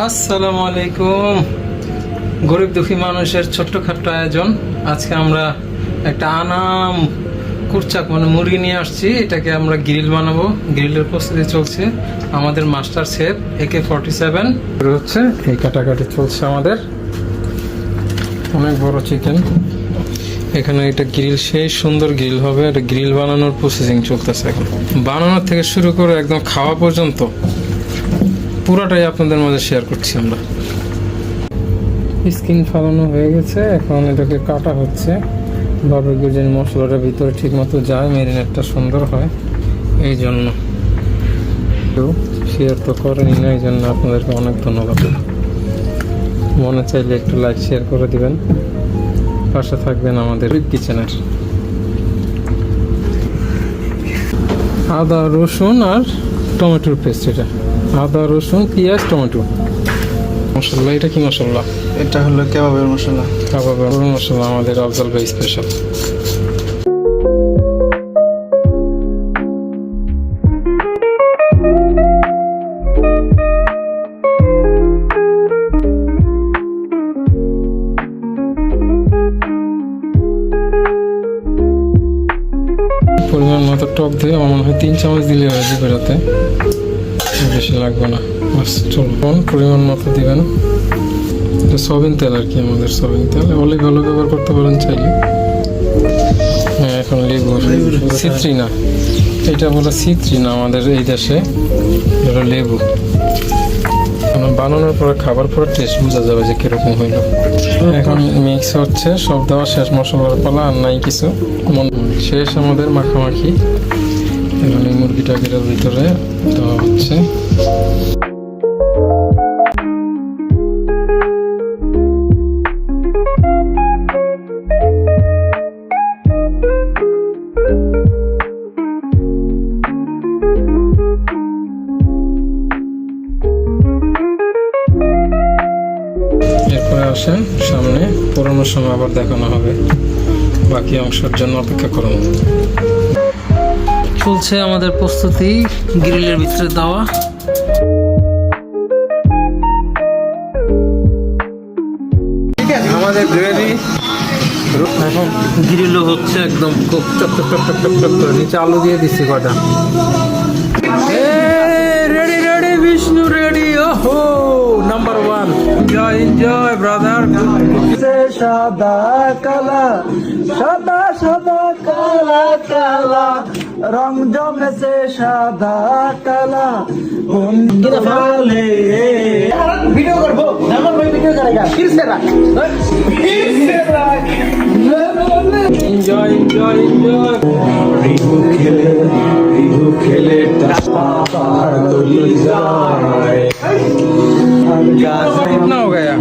আসসালামু আলাইকুম গরিব দুঃখী মানুষের ছোট্টখাট্ট আয়োজন। আজকে আমরা একটা আনাম কুরচাক মানে মুরগি নিয়ে আসছি। এটাকে আমরা গ্রিল বানাবো। গ্রিলের প্রস্তুতি চলছে আমাদের master chef, AK forty seven হচ্ছে, এই কাটাকাটি চলছে আমাদের। অনেক বড় চিকেন এখানে এটা গ্রিল, সেই সুন্দর গ্রিল হবে। এটা গ্রিল বানানোর প্রসেসিং চলতেছে এখন। বানানোর থেকে শুরু করে একদম খাওয়া পর্যন্ত পুরোটাই আপনাদের মাঝে শেয়ার করছি আমরা। স্কিন ফালানো হয়ে গেছে, এখন এটাকে কাটা হচ্ছে। বারবিকিউ যেন মশলাটা ভিতরে ঠিক মতো যায় মেরিনেটটা সুন্দর হয়, এই জন্য। শেয়ার তো করেনি না, এই জন্য আপনাদেরকে অনেক ধন্যবাদ। মনে চাইলে একটু লাইক শেয়ার করে দিবেন। পাশে থাকবেন আমাদের কিচেনের আদা, রসুন আর টমেটোর পেস্ট এটা। আদা রসুন পেঁয়াজ টমেটো। মশলা এটা কি মশলা এটা হলো কেবাবের মশলা। কাবাবের মশলা। আমাদের আফজল ভাই স্পেশাল পরিমাণ মতো টক দিয়ে আমার মনে হয় তিন চামচ দিলে হয়ে যাবে রাতে বেশি লাগবে না। বাস চলুন পরিমাণ মতো দিবেন। এটা সয়াবিন তেল আর কি, আমাদের সয়াবিন তেল। অলিভ ভালো ব্যবহার করতে পারেন চাইলে। হ্যাঁ এখন লেবু সিত্রি না এটা বলে সিত্রি না আমাদের এই দেশে। এটা লেবু। বানানোর পরে, খাবার পরে টেস্ট বোঝা যাবে যে কীরকম হইল। এখন মিক্স হচ্ছে, সব দেওয়া শেষ, মশলার পালা আর নাই কিছু। শেষ আমাদের মাখামাখি। এখন এই মুরগিটা ভিতরে দেওয়া হচ্ছে। আসেন সামনে পুরোনো সময় আবার দেখানো হবে। বাকি অংশের জন্য অপেক্ষা করুন। চলছে আমাদের প্রস্তুতি গ্রিলের ভিতরে দেওয়া। আমাদের গ্রেভি। এখন গ্রিলও হচ্ছে একদম খুব চক চক চক চক চক চক করে নিচে আলু দিয়ে দিচ্ছি কটা। সাদা কালা সাদা সাদা কালা কালা রং জমেছে সাদা কালা বন্ধু ভালে ভিডিও করবো আমার ভাই ভিডিও করেগা फिर से रख फिर से रख এনজয় এনজয় এনজয় রিহু খেলে রিহু খেলে টাপার তলি যায় আর গাছ कितना हो गया